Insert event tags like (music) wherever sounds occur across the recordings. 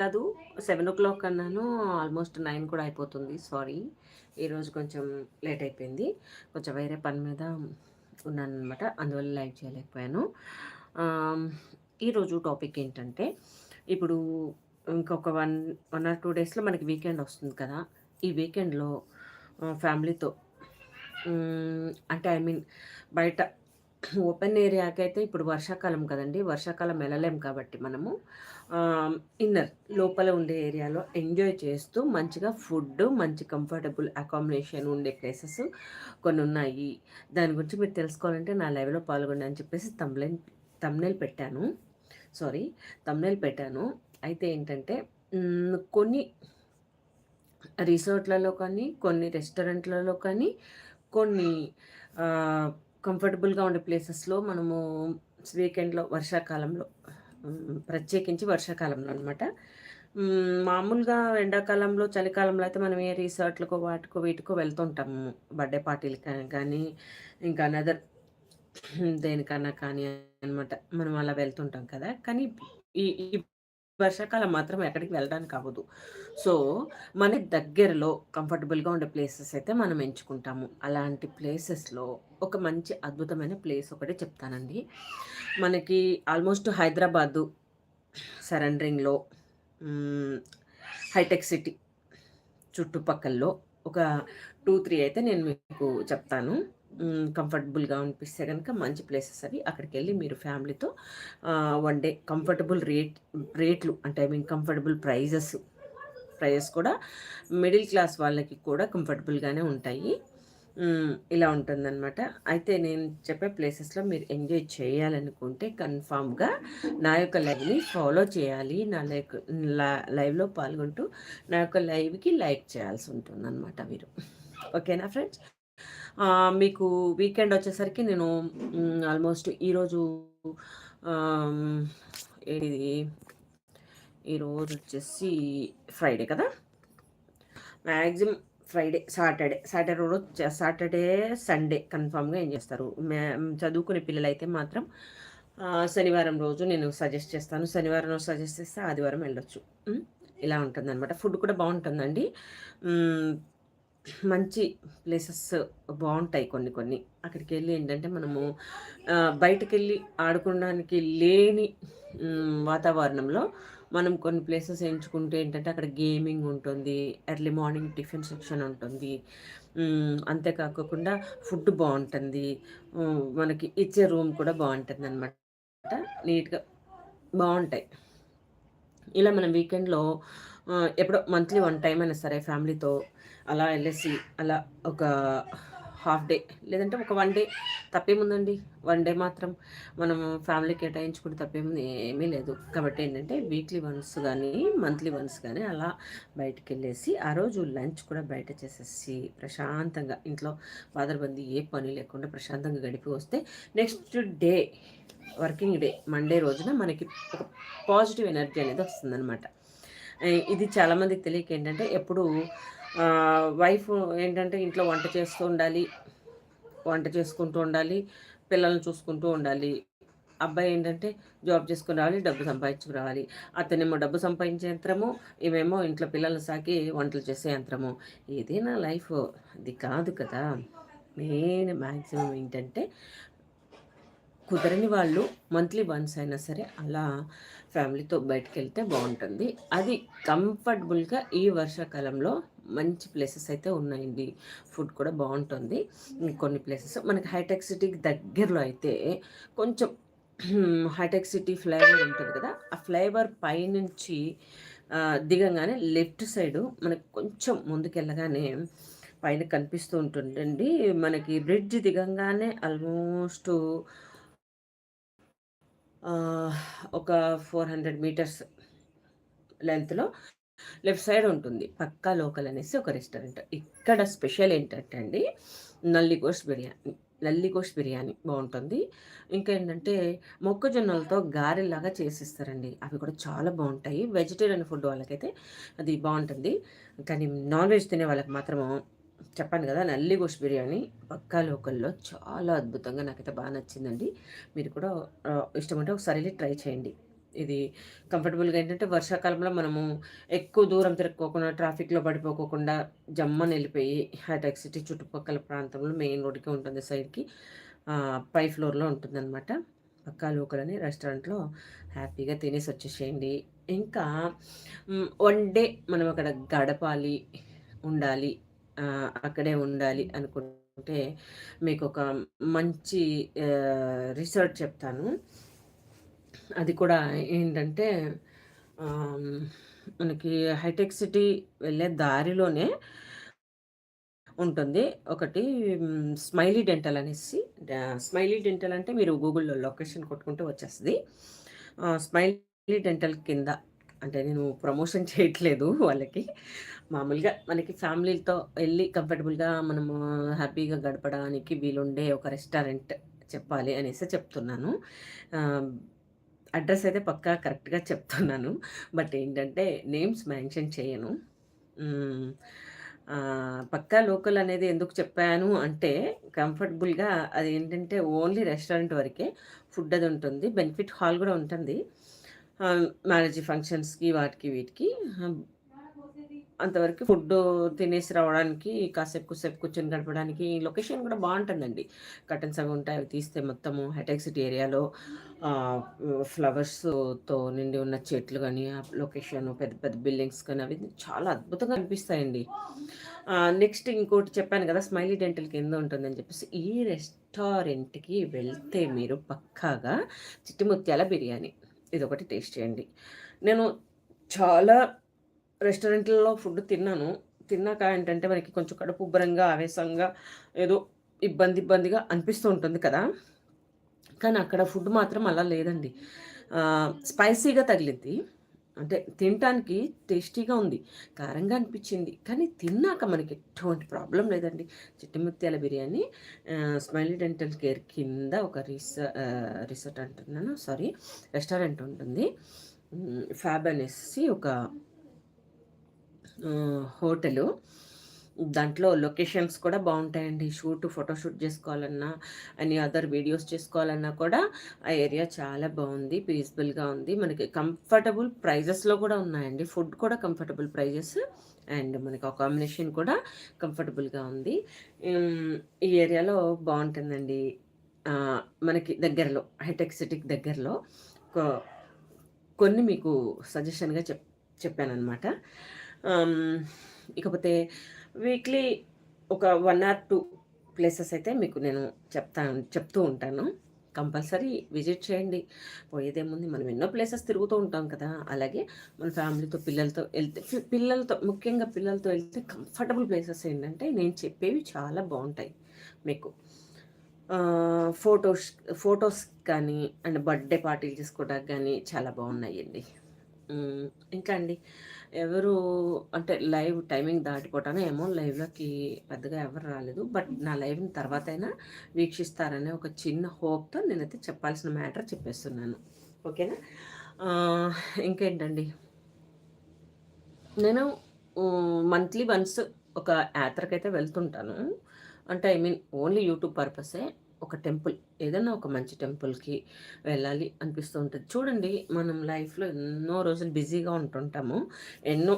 కాదు seven o'clock అన్నాను almost nine కూడా అయిపోతుంది సారీ. ఈరోజు కొంచెం లేట్ అయిపోయింది కొంచెం వేరే పని మీద ఉన్నాను అనమాట అందువల్ల లైట్ చేయలేకపోయాను. ఈరోజు టాపిక్ ఏంటంటే ఇప్పుడు ఇంకొక వన్ వన్ ఆర్ టూ డేస్లో మనకి వీకెండ్ వస్తుంది కదా ఈ వీకెండ్లో ఫ్యామిలీతో అంటే ఐ మీన్ బయట ఓపెన్ ఏరియాకి అయితే ఇప్పుడు వర్షాకాలం కదండి. వర్షాకాలం వెళ్ళలేం కాబట్టి మనము. ఇన్నర్ లోపల ఉండే ఏరియాలో ఎంజాయ్ చేస్తూ మంచిగా ఫుడ్ మంచి కంఫర్టబుల్ అకామిడేషన్ ఉండే ప్లేసెస్ కొన్ని ఉన్నాయి దాని గురించి మీరు తెలుసుకోవాలంటే నా లైవ్లో పాల్గొండి అని చెప్పేసి తమ్లైన్ తమ్నెల్ పెట్టాను. సారీ తమ్నెల్ పెట్టాను. అయితే ఏంటంటే కొన్ని రిసార్ట్లలో కానీ కొన్ని రెస్టారెంట్లలో కానీ కొన్ని కంఫర్టబుల్గా ఉండే ప్లేసెస్లో మనము వీకెండ్లో వర్షాకాలంలో ప్రత్యేకించి వర్షాకాలంలో అనమాట మామూలుగా ఎండాకాలంలో చలికాలంలో అయితే మనం ఏ రిసార్ట్లకో వాటికో వీటికో వెళ్తుంటాము. బర్త్డే పార్టీలకి కానీ ఇంకా అనదర్ దేనికన్నా కానీ అనమాట మనం అలా వెళ్తుంటాం కదా. కానీ ఈ వర్షాకాలం మాత్రం ఎక్కడికి వెళ్ళడానికి అవ్వదు. సో మనకి దగ్గరలో కంఫర్టబుల్గా ఉండే ప్లేసెస్ అయితే మనం ఎంచుకుంటాము. అలాంటి ప్లేసెస్లో ఒక మంచి అద్భుతమైన ప్లేస్ ఒకటి చెప్తానండి. మనకి ఆల్మోస్ట్ హైదరాబాదు సరెండరింగ్లో హైటెక్ సిటీ చుట్టుపక్కల్లో ఒక టూ త్రీ అయితే నేను మీకు చెప్తాను. కంఫర్టబుల్గా అనిపిస్తే కనుక మంచి ప్లేసెస్ అవి అక్కడికి వెళ్ళి మీరు ఫ్యామిలీతో వన్ డే కంఫర్టబుల్ రేట్ రేట్లు అంటే I mean comfortable prices prices కూడా మిడిల్ క్లాస్ వాళ్ళకి కూడా కంఫర్టబుల్గానే ఉంటాయి. ఇలా ఉంటుందన్నమాట. అయితే నేను చెప్పే ప్లేసెస్లో మీరు ఎంజాయ్ చేయాలనుకుంటే కన్ఫామ్గా నా యొక్క లైవ్ని ఫాలో చేయాలి. నా లైక్ లైవ్లో పాల్గొంటూ నా యొక్క లైవ్కి లైక్ చేయాల్సి ఉంటుంది అనమాట మీరు. ఓకేనా ఫ్రెండ్స్? మీకు వీకెండ్ వచ్చేసరికి నేను ఆల్మోస్ట్ ఈరోజు ఏది ఈరోజు వచ్చేసి ఫ్రైడే కదా? మ్యాక్సిమం ఫ్రైడే సాటర్డే సాటర్డే రోజు సాటర్డే సండే కన్ఫామ్గా ఏం చేస్తారు? చదువుకునే పిల్లలైతే మాత్రం శనివారం రోజు నేను సజెస్ట్ చేస్తాను. శనివారం రోజు సజెస్ట్ చేస్తే ఆదివారం వెళ్ళొచ్చు. ఇలా ఉంటుందన్నమాట. ఫుడ్ కూడా బాగుంటుందండి. మంచి ప్లేసెస్ బాగుంటాయి కొన్ని కొన్ని. అక్కడికి వెళ్ళి ఏంటంటే మనము బయటకు వెళ్ళి ఆడుకోవడానికి లేని వాతావరణంలో మనం కొన్ని ప్లేసెస్ ఎంచుకుంటే ఏంటంటే అక్కడ గేమింగ్ ఉంటుంది ఎర్లీ మార్నింగ్ టిఫిన్ సెక్షన్ ఉంటుంది. అంతేకాకుండా ఫుడ్ బాగుంటుంది. మనకి ఇచ్చే రూమ్ కూడా బాగుంటుంది అనమాట నీట్గా బాగుంటాయి. ఇలా మనం వీకెండ్లో ఎప్పుడో మంత్లీ వన్ టైం అయినా సరే ఫ్యామిలీతో అలా వెళ్ళేసి అలా ఒక హాఫ్ డే లేదంటే ఒక వన్ డే తప్పేముందండి వన్ డే మాత్రం మనం ఫ్యామిలీ కేటాయించుకుంటే తప్పేముంది ఏమీ లేదు. కాబట్టి ఏంటంటే వీక్లీ వన్స్ కానీ మంత్లీ వన్స్ కానీ అలా బయటికి వెళ్ళేసి ఆ రోజు లంచ్ కూడా బయట చేసేసి ప్రశాంతంగా ఇంట్లో బాదరబంది ఏ పని లేకుండా ప్రశాంతంగా గడిపి వస్తే next day working day Monday రోజున మనకి ఒక పాజిటివ్ ఎనర్జీ అనేది వస్తుందన్నమాట. ఇది చాలామందికి తెలియక ఏంటంటే ఎప్పుడు వైఫ్ ఏంటంటే ఇంట్లో వంట చేస్తూ ఉండాలి వంట చేసుకుంటూ ఉండాలి పిల్లల్ని చూసుకుంటూ ఉండాలి. అబ్బాయి ఏంటంటే జాబ్ చేసుకుని రావాలి డబ్బు సంపాదించుకు రావాలి. అతనేమో డబ్బు సంపాదించే యంత్రము ఇవేమో ఇంట్లో పిల్లల్ని సాకి వంటలు చేసే యంత్రము. ఇదే నా లైఫ్ అది కాదు కదా. మెయిన్ మ్యాక్సిమం ఏంటంటే కుదరని వాళ్ళు మంత్లీ వన్స్ అయినా సరే అలా ఫ్యామిలీతో బయటకు వెళ్తే బాగుంటుంది. అది కంఫర్టబుల్గా ఈ వర్షాకాలంలో మంచి ప్లేసెస్ అయితే ఉన్నాయండి. ఫుడ్ కూడా బాగుంటుంది. కొన్ని ప్లేసెస్ మనకి హైటెక్ సిటీకి దగ్గరలో అయితే కొంచెం హైటెక్ సిటీ ఫ్లైఓవర్ ఉంటుంది కదా ఆ ఫ్లైఓవర్ పైనుంచి దిగంగానే లెఫ్ట్ సైడు మనకి కొంచెం ముందుకెళ్ళగానే పైన కనిపిస్తూ ఉంటుందండి. మనకి బ్రిడ్జ్ దిగంగానే ఆల్మోస్ట్ ఒక ఫోర్ హండ్రెడ్ మీటర్స్ లెంత్‌లో లెఫ్ట్ సైడ్ ఉంటుంది. పక్కా లోకల్ అనేసి ఒక రెస్టారెంట్. ఇక్కడ స్పెషల్ ఏంటంటే అండి, నల్లిగోష్ బిర్యానీ. నల్లిగోష్ బిర్యానీ బాగుంటుంది ఇంకా ఏంటంటే మొక్కజొన్నలతో గారెలాగా చేసిస్తారండి. అవి కూడా చాలా బాగుంటాయి వెజిటేరియన్ ఫుడ్ వాళ్ళకైతే అది బాగుంటుంది కానీ నాన్ వెజ్ తినే వాళ్ళకి మాత్రము చెప్పాను కదా నల్లిగోష్ బిర్యానీ పక్కా లోకల్లో చాలా అద్భుతంగా నాకైతే బాగా నచ్చిందండి మీరు కూడా ఇష్టం ఉంటే ఒకసారి వెళ్ళి ట్రై చేయండి ఇది కంఫర్టబుల్‌గా ఏంటంటే వర్షాకాలంలో మనము ఎక్కువ దూరం తిరుక్కోకుండా, ట్రాఫిక్‌లో పడిపోకోకుండా జమ్మని వెళ్ళిపోయి హైటెక్ సిటీ చుట్టుపక్కల ప్రాంతంలో మెయిన్ రోడ్‌కి ఉంటుంది సైడ్‌కి. పై ఫ్లోర్‌లో ఉంటుందనమాట. పక్కా లోకలని రెస్టారెంట్‌లో హ్యాపీగా తినేసి వచ్చేసేయండి. ఇంకా వన్ డే మనం అక్కడ గడపాలి, ఉండాలి, అక్కడే ఉండాలి అనుకుంటే మీకు ఒక మంచి రిసార్ట్ చెప్తాను. అది కూడా ఏంటంటే మనకి హైటెక్ సిటీ వెళ్ళే దారిలోనే ఉంటుంది. ఒకటి స్మైలీ డెంటల్ అనేసి స్మైలీ డెంటల్ అంటే మీరు గూగుల్‌లో లొకేషన్ కొట్టుకుంటే వచ్చేస్తుంది స్మైలీ డెంటల్ కింద అంటే నేను ప్రమోషన్ చేయట్లేదు వాళ్ళకి. మామూలుగా మనకి ఫ్యామిలీలతో వెళ్ళి కంఫర్టబుల్‌గా మనము హ్యాపీగా గడపడానికి వీలుండే ఒక రెస్టారెంట్ చెప్పాలి అనేసి చెప్తున్నాను. అడ్రస్ అయితే పక్కా కరెక్ట్‌గా చెప్తున్నాను. బట్ ఏంటంటే నేమ్స్ మెన్షన్ చేయను. పక్కా లోకల్ అనేది ఎందుకు చెప్పాను అంటే కంఫర్టబుల్‌గా అది ఏంటంటే ఓన్లీ రెస్టారెంట్ వరకే ఫుడ్ అది ఉంటుంది. బెనిఫిట్ హాల్ కూడా ఉంటుంది. మ్యారేజ్ ఫంక్షన్స్‌కి వాటికి వీటికి అంతవరకు ఫుడ్డు తినేసి రావడానికి కాసేపు కుసేపు కూర్చొని గడపడానికి లొకేషన్ కూడా బాగుంటుందండి కర్టెన్స్ అవి ఉంటాయి. అవి తీస్తే మొత్తము హైటెక్ సిటీ ఏరియాలో ఫ్లవర్స్‌తో నిండి ఉన్న చెట్లు కానీ ఆ లొకేషన్ పెద్ద పెద్ద బిల్డింగ్స్ కానీ అవి చాలా అద్భుతంగా అనిపిస్తాయండి. నెక్స్ట్ ఇంకోటి చెప్పాను కదా! స్మైలీ డెంటల్ కింద ఉంటుందని చెప్పేసి ఈ రెస్టారెంట్‌కి వెళ్తే మీరు పక్కాగా చిట్టిముత్యాల బిర్యానీ ఇదొకటి టేస్ట్ చేయండి. నేను చాలా రెస్టారెంట్‌లలో ఫుడ్ తిన్నాను. తిన్నాక ఏంటంటే మనకి కొంచెం కడుపు ఉబ్బరంగా, ఆవేశంగా ఏదో ఇబ్బంది ఇబ్బందిగా అనిపిస్తూ ఉంటుంది కదా! కానీ అక్కడ ఫుడ్ మాత్రం అలా లేదండి. స్పైసీగా తగిలింది అంటే తినటానికి టేస్టీగా ఉంది. కారంగా అనిపించింది. కానీ తిన్నాక మనకి ఎటువంటి ప్రాబ్లం లేదండి. చిట్టి బిర్యానీ స్మైలీ డెంటల్ కేర్ కింద ఒక రిస రిసార్ట్ అంటున్నాను సారీ రెస్టారెంట్ ఉంటుంది. ఫ్యాబ్ అనేసి ఒక హోటలు. దాంట్లో లొకేషన్స్ కూడా బాగుంటాయండి షూట్, ఫోటోషూట్ చేసుకోవాలన్నా అన్ని అదర్ వీడియోస్ చేసుకోవాలన్నా కూడా ఆ ఏరియా చాలా బాగుంది పీస్‌ఫుల్‌గా ఉంది. మనకి కంఫర్టబుల్ ప్రైజెస్‌లో కూడా ఉన్నాయండి. ఫుడ్ కూడా కంఫర్టబుల్ ప్రైజెస్ అండ్ మనకి అకామిడేషన్ కూడా కంఫర్టబుల్‌గా ఉంది. ఈ ఏరియాలో బాగుంటుందండి మనకి దగ్గరలో హైటెక్ సిటీకి దగ్గరలో కొన్ని మీకు సజెషన్‌గా చెప్ చెప్పాననమాట. ఇకపోతే వీక్లీ ఒక వన్ ఆర్ టూ ప్లేసెస్ అయితే మీకు నేను చెప్తా చెప్తూ ఉంటాను. కంపల్సరీ విజిట్ చేయండి. పోయేదేముంది మనం ఎన్నో ప్లేసెస్ తిరుగుతూ ఉంటాం కదా! అలాగే మన ఫ్యామిలీతో పిల్లలతో వెళ్తే పిల్లలతో ముఖ్యంగా పిల్లలతో వెళ్తే కంఫర్టబుల్ ప్లేసెస్ ఏంటంటే నేను చెప్పేవి చాలా బాగుంటాయి మీకు. ఫొటోస్ ఫొటోస్ కానీ అండ్ బర్త్‌డే పార్టీలు చేసుకోవడానికి కానీ చాలా బాగున్నాయండి. ఇంకా అండి ఎవరు అంటే లైవ్ టైమింగ్ దాటిపోవటానో ఏమో లైవ్‌లోకి పెద్దగా ఎవరు రాలేదు. బట్ నా లైవ్‌ని అయినా వీక్షిస్తారనే ఒక చిన్న హోప్‌తో నేనైతే చెప్పాల్సిన మ్యాటర్ చెప్పేస్తున్నాను. ఓకేనా? ఇంకేంటండి? నేను మంత్లీ వన్స్ ఒక యాత్రకైతే వెళ్తుంటాను. అంటే ఐ మీన్ ఓన్లీ యూట్యూబ్ పర్పసే. ఒక టెంపుల్ ఏదైనా ఒక మంచి టెంపుల్‌కి వెళ్ళాలి అనిపిస్తూ ఉంటుంది. చూడండి మనం లైఫ్‌లో ఎన్నో రోజులు బిజీగా ఉంటుంటాము. ఎన్నో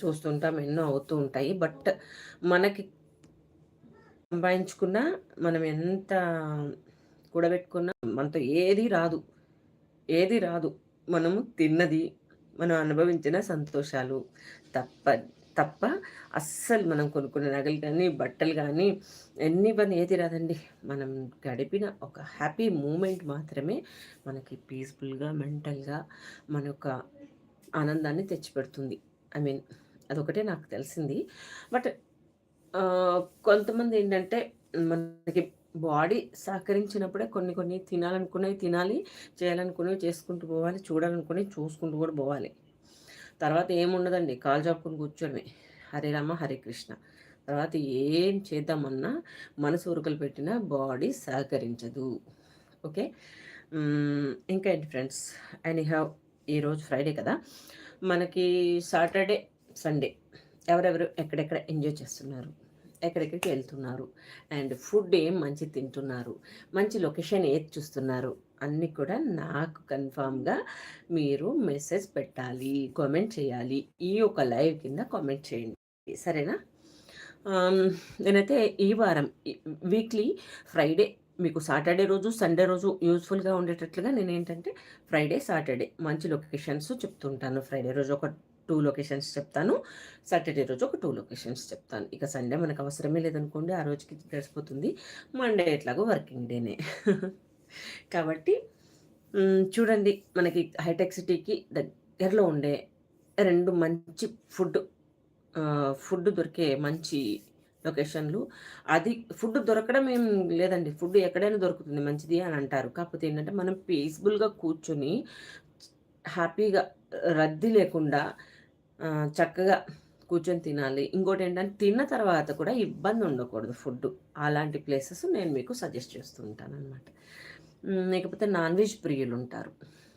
చూస్తుంటాం. ఎన్నో అవుతూ ఉంటాయి. బట్ మనకి సంపాదించుకున్నా మనం ఎంత కూడబెట్టుకున్నా మనతో ఏది రాదు. ఏది రాదు. మనము తిన్నది, మనం అనుభవించిన సంతోషాలు తప్ప తప్ప అస్సలు మనం కొనుక్కున్న నగలు కానీ, బట్టలు కానీ ఎన్ని పని ఏది రాదండి. మనం గడిపిన ఒక హ్యాపీ మూమెంట్ మాత్రమే మనకి పీస్‌ఫుల్‌గా, మెంటల్‌గా మన యొక్క ఆనందాన్ని తెచ్చిపెడుతుంది. ఐ మీన్ అదొకటే నాకు తెలిసింది. బట్ కొంతమంది ఏంటంటే మనకి బాడీ సహకరించినప్పుడే కొన్ని కొన్ని తినాలనుకునేవి తినాలి, చేయాలనుకునేవి చేసుకుంటూ పోవాలి, చూడాలనుకునేవి చూసుకుంటూ కూడా పోవాలి. తర్వాత ఏముండదండి కాలు చాపుకొని కూర్చోడమే. హరే రామ హరే కృష్ణ. తర్వాత ఏం చేద్దామన్నా మనసు ఉరుకలు పెట్టిన బాడీ సహకరించదు. ఓకే? ఇంకా ఏంటి ఫ్రెండ్స్? అండ్ హ్యావ్ ఈరోజు ఫ్రైడే కదా. మనకి సాటర్డే సండే. ఎవరెవరు ఎక్కడెక్కడ ఎంజాయ్ చేస్తున్నారు? ఎక్కడెక్కడికి వెళ్తున్నారు? అండ్ ఫుడ్ ఏం మంచి తింటున్నారు? మంచి లొకేషన్ ఏది చూస్తున్నారు? అన్నీ కూడా నాకు కన్ఫామ్గా మీరు మెసేజ్ పెట్టాలి కామెంట్ చేయాలి. ఈ ఒక లైవ్ కింద కామెంట్ చేయండి. సరేనా? నేనైతే ఈ వారం వీక్లీ ఫ్రైడే మీకు సాటర్డే రోజు సండే రోజు యూస్ఫుల్గా ఉండేటట్లుగా నేను ఏంటంటే ఫ్రైడే సాటర్డే మంచి లొకేషన్స్ చెప్తుంటాను. ఫ్రైడే రోజు ఒక టూ లొకేషన్స్ చెప్తాను. సాటర్డే రోజు ఒక టూ లొకేషన్స్ చెప్తాను. ఇక సండే మనకు అవసరమే లేదనుకోండి ఆ రోజుకి గడిచిపోతుంది మండే ఎట్లాగో వర్కింగ్ డేనే. కాబట్టి చూడండి మనకి హైటెక్ సిటీకి దగ్గరలో ఉండే రెండు మంచి ఫుడ్ ఫుడ్ దొరికే మంచి లొకేషన్లు. అది ఫుడ్ దొరకడం ఏం లేదండి. ఫుడ్ ఎక్కడైనా దొరుకుతుంది. మంచిది అని అంటారు. కాకపోతే ఏంటంటే మనం పీస్ఫుల్గా కూర్చొని హ్యాపీగా రద్దీ లేకుండా చక్కగా కూర్చొని తినాలి. ఇంకోటి ఏంటంటే తిన్న తర్వాత కూడా ఇబ్బంది ఉండకూడదు ఫుడ్. అలాంటి ప్లేసెస్ నేను మీకు సజెస్ట్ చేస్తూ ఉంటాను అనమాట లేకపోతే నాన్ వెజ్ ప్రియులు ఉంటారు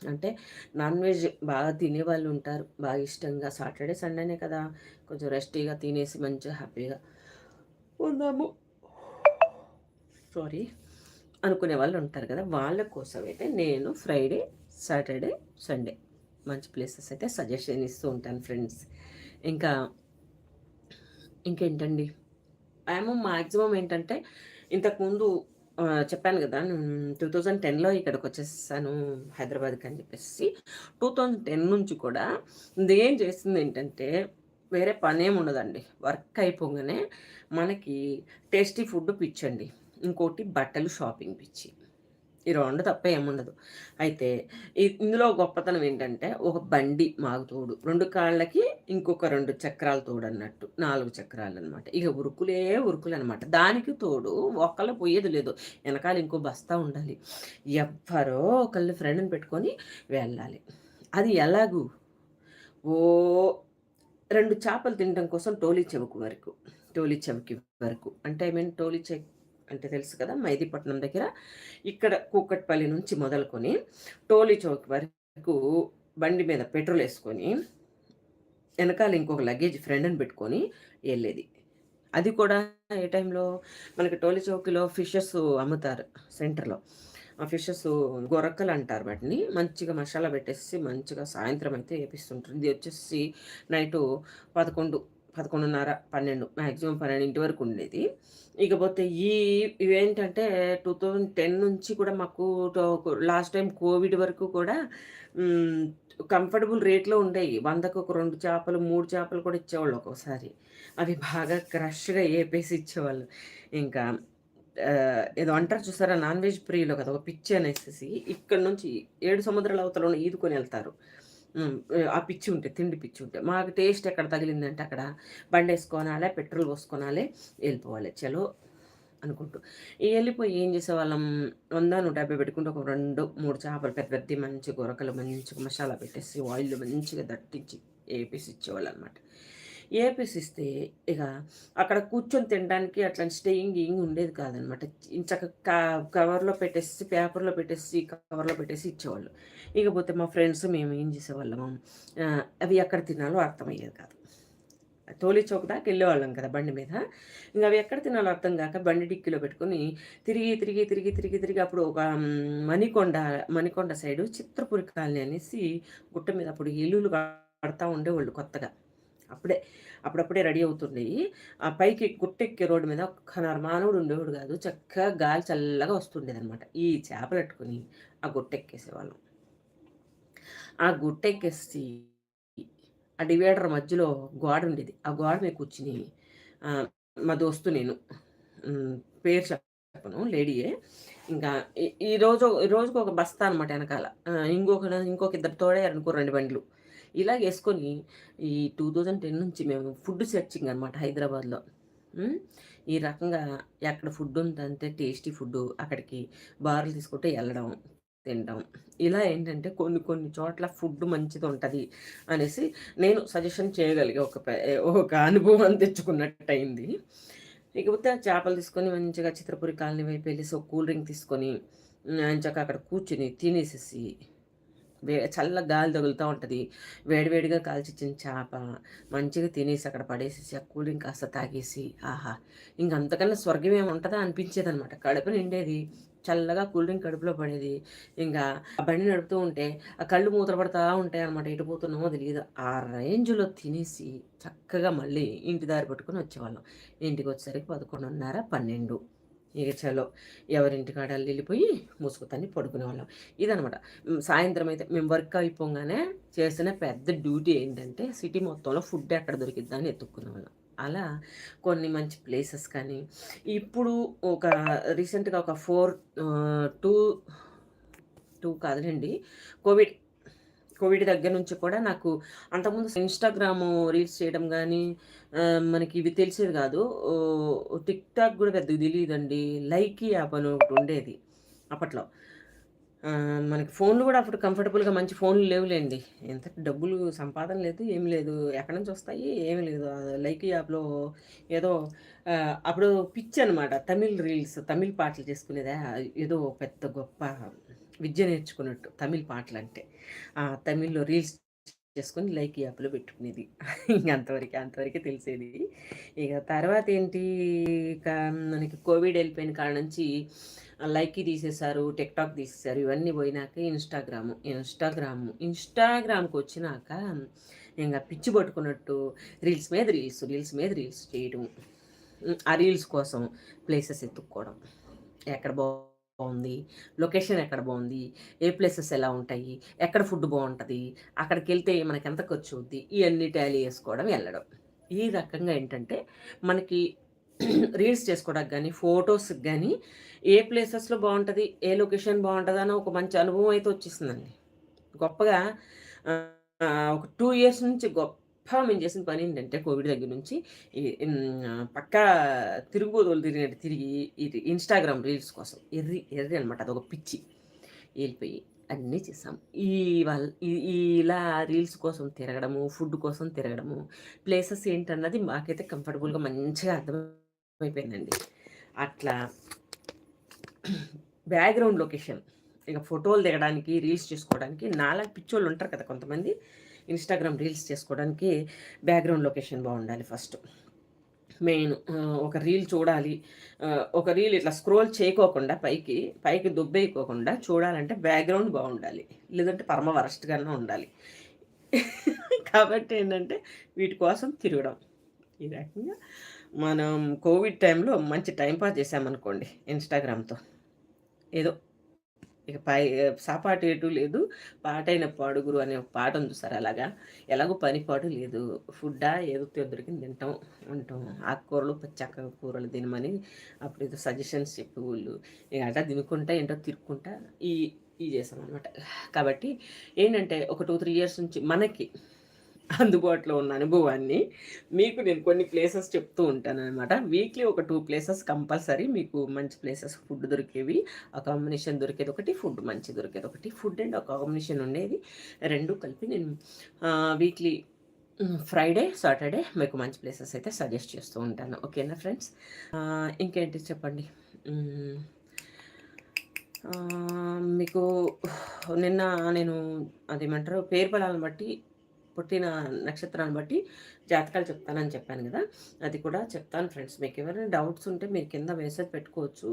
అంటే నాన్ వెజ్ బాగా తినే వాళ్ళు ఉంటారు బాగా ఇష్టంగా సాటర్డే సండేనే కదా. కొంచెం రెస్టీగా తినేసి మంచిగా హ్యాపీగా ఉందాము. సారీ. అనుకునే వాళ్ళు ఉంటారు కదా. వాళ్ళ కోసం అయితే నేను ఫ్రైడే సాటర్డే సండే మంచి ప్లేసెస్ అయితే సజెషన్ ఇస్తూ ఉంటాను ఫ్రెండ్స్. ఇంకా ఇంకేంటండి? ఏమో మ్యాక్సిమం ఏంటంటే ఇంతకుముందు చెప్పాను కదా టూ థౌజండ్ టెన్లో ఇక్కడికి వచ్చేసాను హైదరాబాద్కి అని చెప్పేసి. టూ థౌజండ్ టెన్ నుంచి కూడా ఇది ఏం చేస్తుంది ఏంటంటే వేరే పనేం ఉండదండి. వర్క్ అయిపోగానే మనకి టేస్టీ ఫుడ్ పిచ్చండి. ఇంకోటి బట్టలు షాపింగ్ పిచ్చి. ఈ రెండు తప్ప ఏముండదు. అయితే ఇందులో గొప్పతనం ఏంటంటే ఒక బండి మాకు తోడు. రెండు కాళ్ళకి ఇంకొక రెండు చక్రాలు తోడు అన్నట్టు నాలుగు చక్రాలు అనమాట ఇక ఉరుకులే ఉరుకులు అనమాట దానికి తోడు ఒకళ్ళు పోయేది లేదు. వెనకాల ఇంకో బస్తా ఉండాలి. ఎవ్వరో ఒకళ్ళు ఫ్రెండ్ని పెట్టుకొని వెళ్ళాలి. అది ఎలాగూ? ఓ రెండు చేపలు తినడం కోసం టోలీ చెవుకు వరకు. టోలీ చెవికి వరకు. అంటే ఐ మీన్ టోలీ చెక్ అంటే తెలుసు కదా మైదీపట్నం దగ్గర. ఇక్కడ కూకట్పల్లి నుంచి మొదలుకొని టోలీ చౌక్ వరకు బండి మీద పెట్రోల్ వేసుకొని వెనకాల ఇంకొక లగేజ్ ఫ్రెండ్ని పెట్టుకొని వెళ్ళేది. అది కూడా ఏ టైంలో? మనకి టోలీ చౌకీలో ఫిషెస్ అమ్ముతారు సెంటర్లో. ఆ ఫిషెస్ గొరక్కలు అంటారు వాటిని. మంచిగా మసాలా పెట్టేసి మంచిగా సాయంత్రం అయితే వేపిస్తుంటారు. ఇది వచ్చేసి నైటు పదకొండు పదకొండున్నర పన్నెండు మ్యాక్సిమం పన్నెండింటి వరకు ఉండేది. ఇకపోతే ఈ ఇవేంటంటే టూ థౌజండ్ టెన్ నుంచి కూడా మాకు లాస్ట్ టైం కోవిడ్ వరకు కూడా కంఫర్టబుల్ రేట్లో ఉండేవి వందకు ఒక రెండు చేపలు మూడు చేపలు కూడా ఇచ్చేవాళ్ళు ఒక్కోసారి. అవి బాగా క్రష్గా వేపేసి ఇచ్చేవాళ్ళు. ఇంకా ఏదో అంటారు చూసారా నాన్ వెజ్ ప్రియులు కదా ఒక పిచ్చి అనేసి ఇక్కడ నుంచి ఏడు సముద్రాల అవతల ఈదుకొని వెళ్తారు. ఆ పిచ్చి ఉంటే తిండి పిచ్చి ఉంటే మాకు టేస్ట్ ఎక్కడ తగిలిందంటే అక్కడ బండి వేసుకోనాలే పెట్రోల్ పోసుకోనాలే వెళ్ళిపోవాలి చలో అనుకుంటూ. వెళ్ళిపోయి ఏం చేసేవాళ్ళం? వంద నూట యాభై పెట్టుకుంటూ ఒక రెండు మూడు చేపలు పెద్ద పెద్ద మంచి గొరకలు మంచిగా మసాలా పెట్టేసి ఆయిల్ మంచిగా దట్టించి వేపేసి ఇచ్చేవాళ్ళు అనమాట ఏపీస్ ఇస్తే ఇక అక్కడ కూర్చొని తినడానికి అట్లాంటి స్టేయింగ్ గీయింగ్ ఉండేది కాదనమాట. ఇంచక కవర్లో పెట్టేసి పేపర్లో పెట్టేసి కవర్లో పెట్టేసి ఇచ్చేవాళ్ళు. ఇకపోతే మా ఫ్రెండ్స్ మేము ఏం చేసేవాళ్ళము? అవి ఎక్కడ తినాలో అర్థమయ్యేది కాదు. తోలి చౌక్ దాకా వెళ్ళేవాళ్ళం కదా బండి మీద. ఇంకా అవి ఎక్కడ తినాలో అర్థం కాక బండి డిక్కీలో పెట్టుకొని తిరిగి తిరిగి తిరిగి తిరిగి తిరిగి అప్పుడు ఒక మణికొండ మణికొండ సైడు చిత్రపురి కాలనీ అనేసి గుట్ట మీద అప్పుడు ఇల్లులు కడతా ఉండేవాళ్ళు కొత్తగా. అప్పుడే అప్పుడప్పుడే రెడీ అవుతుండేవి. ఆ పైకి గుట్టెక్కే రోడ్డు మీద ఒక్క మానవుడు ఉండేవాడు కాదు చక్కగా గాలి చల్లగా వస్తుండేది అనమాట ఈ చేపలు పెట్టుకుని ఆ గుట్టెక్కేసేవాళ్ళం. ఆ గుట్టెక్కేసి ఆ డివైడర్ మధ్యలో గోడ ఉండేది. ఆ గోడ మీద కూర్చుని మా దోస్తు నేను పేరు చెప్పను లేడీయే ఇంకా ఈ- ఈ రోజు ఈ ఒక బస్తా అనమాట వెనకాల. ఇంకొక ఇంకొక ఇద్దరు తోడే అనుకో రెండు బండ్లు. ఇలా వేసుకొని ఈ టూ థౌజండ్ టెన్ నుంచి మేము ఫుడ్ సెర్చింగ్ అనమాట హైదరాబాద్లో. ఈ రకంగా ఎక్కడ ఫుడ్ ఉందంటే టేస్టీ ఫుడ్ అక్కడికి బార్లు తీసుకుంటే వెళ్ళడం తినడం. ఇలా ఏంటంటే కొన్ని కొన్ని చోట్ల ఫుడ్ మంచిది ఉంటుంది అనేసి నేను సజెషన్ చేయగలిగే ఒక ఒక అనుభవం తెచ్చుకున్నట్టు అయింది ఇకపోతే ఆ చేపలు తీసుకొని మంచిగా చిత్రపురి కాలనీ వైపు వెళ్ళేసి ఒక కూల్ డ్రింక్ తీసుకొని మంచిగా అక్కడ కూర్చుని తినేసేసి వే చల్ల గాలి తగులుతూ ఉంటుంది. వేడివేడిగా కాల్చిచ్చిన చేప మంచిగా తినేసి అక్కడ పడేసేసి ఆ కూల్ డ్రింక్ కాస్త తాగేసి ఆహా! ఇంక అంతకన్నా స్వర్గం ఏమి అనిపించేది అనమాట కడుపు నిండేది. చల్లగా కూల్ డ్రింక్ కడుపులో పడేది. ఇంకా ఆ బండి నడుపుతూ ఉంటే ఆ కళ్ళు మూతపడతా ఉంటాయి అనమాట ఎటు పోతున్నామో తెలియదు. ఆ రేంజ్లో తినేసి చక్కగా మళ్ళీ ఇంటి దారి పట్టుకొని వచ్చేవాళ్ళం. ఇంటికి వచ్చేసరికి పదకొండున్నర పన్నెండు. ఇక చలో ఎవరింటి కాడ వెళ్ళిపోయి మూసుకుతాన్ని పడుకునేవాళ్ళం. ఇదనమాట. సాయంత్రం అయితే మేము వర్క్ అయిపోగానే చేసిన పెద్ద డ్యూటీ ఏంటంటే సిటీ మొత్తంలో ఫుడ్ ఎక్కడ దొరికిద్దని ఎత్తుక్కునేవాళ్ళం. అలా కొన్ని మంచి ప్లేసెస్ కానీ ఇప్పుడు ఒక రీసెంట్గా ఒక ఫోర్ టూ టూ కాదులేండి కోవిడ్ కోవిడ్ దగ్గర నుంచి కూడా నాకు అంతకుముందు ఇన్స్టాగ్రామ్ రీల్స్ చేయడం కానీ మనకి ఇవి తెలిసేది కాదు. టిక్ టాక్ కూడా పెద్దగా తెలియదండి. లైక్ యాప్ అని ఒకటి ఉండేది అప్పట్లో. మనకి ఫోన్లు కూడా అప్పుడు కంఫర్టబుల్గా మంచి ఫోన్లు లేవులేండి. ఎంత డబ్బులు సంపాదన లేదు ఏం లేదు. ఎక్కడి నుంచి వస్తాయి ఏమి లేదు. లైక్ యాప్లో ఏదో అప్పుడు పిచ్ అనమాట తమిళ్ రీల్స్ తమిళ్ పాటలు చేసుకునేదా? ఏదో పెద్ద గొప్ప విద్య నేర్చుకున్నట్టు తమిళ్ పాటలు అంటే తమిళ్ళో రీల్స్ చేసుకొని లైక్ యాప్లో పెట్టుకునేది. ఇంక అంతవరకు అంతవరకే తెలిసేది. ఇక తర్వాత ఏంటి? ఇక మనకి కోవిడ్ వెళ్ళిపోయిన కాడ నుంచి లైక్ తీసేశారు టిక్టాక్ తీసేశారు ఇవన్నీ పోయినాక ఇన్స్టాగ్రాము ఇన్స్టాగ్రాము ఇన్స్టాగ్రామ్కి వచ్చినాక ఇంకా పిచ్చి పట్టుకున్నట్టు రీల్స్ మీద రీల్స్ రీల్స్ మీద రీల్స్ చేయడం ఆ రీల్స్ కోసం ప్లేసెస్ ఎత్తుక్కోవడం. ఎక్కడ బాగు బాగుంది. లొకేషన్ ఎక్కడ బాగుంది? ఏ ప్లేసెస్ ఎలా ఉంటాయి? ఎక్కడ ఫుడ్ బాగుంటుంది? అక్కడికి వెళ్తే మనకి ఎంత ఖర్చు అవుద్ది? ఇవన్నీ టాలీ చేసుకోవడం వెళ్ళడం. ఈ రకంగా ఏంటంటే మనకి (clears throat) రీల్స్ చేసుకోవడానికి కానీ ఫొటోస్కి కానీ ఏ ప్లేసెస్లో బాగుంటుంది? ఏ లొకేషన్ బాగుంటుంది? అని ఒక మంచి అనుభవం అయితే వచ్చేసిందండి. గొప్పగా ఒక టూ ఇయర్స్ నుంచి గొప్ప మేము చేసిన పని ఏంటంటే కోవిడ్ దగ్గర నుంచి పక్కా తిరుగుబోతులు తిరిగినట్టు తిరిగి ఇది ఇన్స్టాగ్రామ్ రీల్స్ కోసం ఎర్రి ఎర్రి అనమాట అదొక పిచ్చి. వెళ్ళిపోయి అన్నీ చేసాం. ఈ వాళ్ళ ఇలా రీల్స్ కోసం తిరగడము ఫుడ్ కోసం తిరగడము ప్లేసెస్ ఏంటన్నది మాకైతే కంఫర్టబుల్గా మంచిగా అర్థమైపోయిందండి. అట్లా బ్యాక్గ్రౌండ్ లొకేషన్ ఇక ఫోటోలు దిగడానికి రీల్స్ చేసుకోవడానికి నాలా పిచ్చోళ్ళు ఉంటారు కదా కొంతమంది. ఇన్స్టాగ్రామ్ రీల్స్ చేసుకోవడానికి బ్యాక్గ్రౌండ్ లొకేషన్ బాగుండాలి ఫస్ట్. మెయిన్ ఒక రీల్ చూడాలి. ఒక రీల్ ఇట్లా స్క్రోల్ చేయకోకుండా పైకి పైకి దుబ్బేయకోకుండా చూడాలంటే బ్యాక్గ్రౌండ్ బాగుండాలి. లేదంటే పరమ వరస్ట్గానే ఉండాలి. కాబట్టి ఏంటంటే వీటి కోసం తిరగడం. ఈ రకంగా మనం కోవిడ్ టైంలో మంచి టైంపాస్ చేసామనుకోండి ఇన్స్టాగ్రామ్తో. ఏదో ఇక పై సాపాటు ఎటు లేదు. పాటైన పాడుగురు అనే పాట ఉంది సార్ అలాగా. ఎలాగో పనిపాటు లేదు. ఫుడ్డా ఏదో దొరికింది తింటాం ఉంటాం ఆకుకూరలు పచ్చక్క కూరలు తినమని అప్పుడు ఏదో సజెషన్స్ చెప్పేవాళ్ళు ఇక అట్లా తినుకుంటా ఏంటో తిరుక్కుంటా ఈ ఈ చేసాం అనమాట కాబట్టి ఏంటంటే ఒక టూ త్రీ ఇయర్స్ నుంచి మనకి అందుబాటులో ఉన్న అనుభవాన్ని మీకు నేను కొన్ని ప్లేసెస్ చెప్తూ ఉంటాను అనమాట వీక్లీ ఒక టూ ప్లేసెస్ కంపల్సరీ మీకు మంచి ప్లేసెస్ ఫుడ్ దొరికేవి. అకామినేషన్ దొరికేది ఒకటి ఫుడ్ మంచి దొరికేది ఒకటి. ఫుడ్ అండ్ అకామినేషన్ ఉండేది. రెండు కలిపి నేను వీక్లీ ఫ్రైడే సాటర్డే మీకు మంచి ప్లేసెస్ అయితే సజెస్ట్ చేస్తూ ఉంటాను. ఓకేనా ఫ్రెండ్స్ ఇంకేంటి చెప్పండి? మీకు నిన్న నేను అదేమంటారు పేరు బలాలను బట్టి పుట్టిన నక్షత్రాన్ని బట్టి జాతకాలు చెప్తానని చెప్పాను కదా. అది కూడా చెప్తాను ఫ్రెండ్స్. మీకు ఎవరైనా డౌట్స్ ఉంటే మీరు కింద మెసేజ్ పెట్టుకోవచ్చు.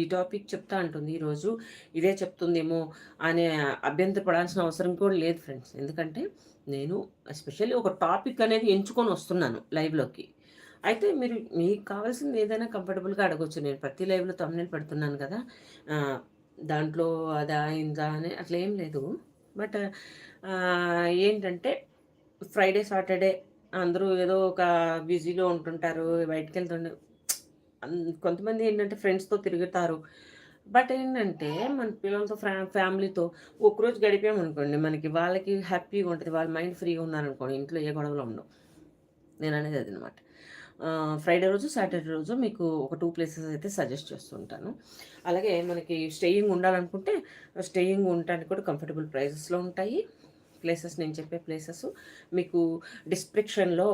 ఈ టాపిక్ చెప్తా అంటుంది. ఈరోజు ఇదే చెప్తుందేమో అనే అభ్యంతర పడాల్సిన అవసరం కూడా లేదు ఫ్రెండ్స్. ఎందుకంటే నేను ఎస్పెషల్లీ ఒక టాపిక్ అనేది ఎంచుకొని వస్తున్నాను లైవ్లోకి. అయితే మీరు మీకు కావాల్సింది ఏదైనా కంఫర్టబుల్గా అడగవచ్చు నేను ప్రతి లైవ్లో తమ్ముని పెడుతున్నాను కదా. దాంట్లో అదా ఇందా అని అట్లా ఏం లేదు. బట్ ఏంటంటే ఫ్రైడే సాటర్డే అందరూ ఏదో ఒక బిజీలో ఉంటుంటారు బయటికి వెళ్తుండే కొంతమంది ఏంటంటే ఫ్రెండ్స్తో తిరుగుతారు. బట్ ఏంటంటే మన పిల్లలతో ఫ్యా ఫ్యామిలీతో ఒకరోజు గడిపామనుకోండి మనకి వాళ్ళకి హ్యాపీగా ఉంటుంది వాళ్ళ మైండ్ ఫ్రీగా ఉన్నారనుకోండి ఇంట్లో ఏ గొడవలు ఉండవు. నేను అనేది అది అనమాట ఫ్రైడే రోజు సాటర్డే రోజు మీకు ఒక టూ ప్లేసెస్ అయితే సజెస్ట్ చేస్తుంటాను. అలాగే మనకి స్టేయింగ్ ఉండాలనుకుంటే స్టేయింగ్ ఉండడానికి కూడా కంఫర్టబుల్ ప్రైసెస్లో ఉంటాయి. ప్లేసెస్ నేను చెప్పే ప్లేసెస్ మీకు డిస్క్రిప్షన్లో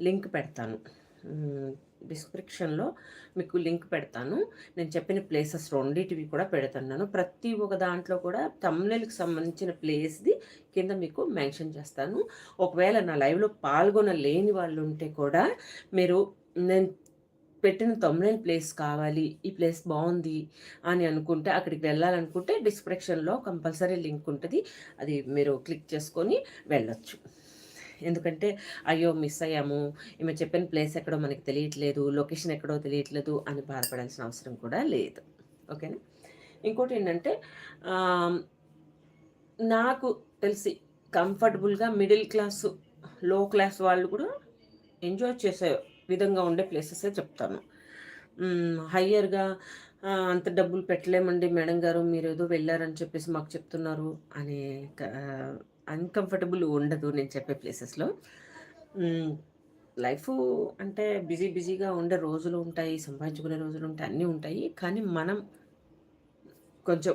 లింక్ పెడతాను. డిస్క్రిప్షన్లో మీకు లింక్ పెడతాను. నేను చెప్పిన ప్లేసెస్ రెండింటివి కూడా పెడుతున్నాను. ప్రతి ఒక్క దాంట్లో కూడా తమ్నెల్కి సంబంధించిన ప్లేస్ది కింద మీకు మెన్షన్ చేస్తాను. ఒకవేళ నా లైవ్లో పాల్గొనలేని వాళ్ళు ఉంటే కూడా మీరు నేను పెట్టిన తొమ్మిది ప్లేస్ కావాలి ఈ ప్లేస్ బాగుంది అని అనుకుంటే అక్కడికి వెళ్ళాలనుకుంటే డిస్క్రిప్షన్లో కంపల్సరీ లింక్ ఉంటుంది. అది మీరు క్లిక్ చేసుకొని వెళ్ళొచ్చు. ఎందుకంటే అయ్యో! మిస్ అయ్యాము. ఈమె చెప్పిన ప్లేస్ ఎక్కడో మనకి తెలియట్లేదు లొకేషన్ ఎక్కడో తెలియట్లేదు అని బాధపడాల్సిన అవసరం కూడా లేదు. ఓకేనా? ఇంకోటి ఏంటంటే నాకు తెలిసి కంఫర్టబుల్గా మిడిల్ క్లాస్లో క్లాస్ వాళ్ళు కూడా ఎంజాయ్ చేసే విధంగా ఉండే ప్లేసెసే చెప్తాను. హయ్యర్గా అంత డబ్బులు పెట్టలేమండి మేడం గారు మీరు ఏదో వెళ్ళారని చెప్పేసి మాకు చెప్తున్నారు అనే అన్కంఫర్టబుల్ ఉండదు నేను చెప్పే ప్లేసెస్లో లైఫ్ అంటే బిజీ బిజీగా ఉండే రోజులు ఉంటాయి సంపాదించుకునే రోజులు ఉంటాయి అన్నీ ఉంటాయి. కానీ మనం కొంచెం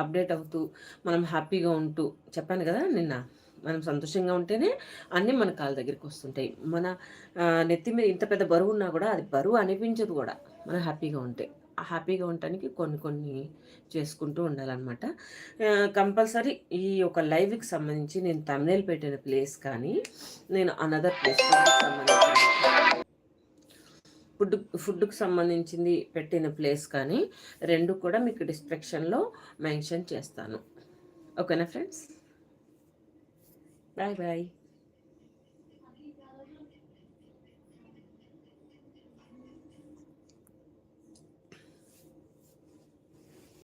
అప్డేట్ అవుతూ మనం హ్యాపీగా ఉంటూ చెప్పాను కదా నిన్న మనం సంతోషంగా ఉంటేనే అన్నీ మన కాళ్ళ దగ్గరికి వస్తుంటాయి. మన నెత్తి మీద ఇంత పెద్ద బరువు ఉన్నా కూడా అది బరువు అనిపించదు కూడా మనం హ్యాపీగా ఉంటే. హ్యాపీగా ఉండటానికి కొన్ని కొన్ని చేసుకుంటూ ఉండాలన్నమాట. కంపల్సరీ ఈ యొక్క లైవ్కి సంబంధించి నేను తమిళ పెట్టిన ప్లేస్ కానీ నేను అనదర్ ప్లేస్ సంబంధించి ఫుడ్ ఫుడ్కి సంబంధించింది పెట్టిన ప్లేస్ కానీ రెండు కూడా మీకు డిస్క్రిప్షన్లో మెన్షన్ చేస్తాను. ఓకేనా ఫ్రెండ్స్? Bye bye.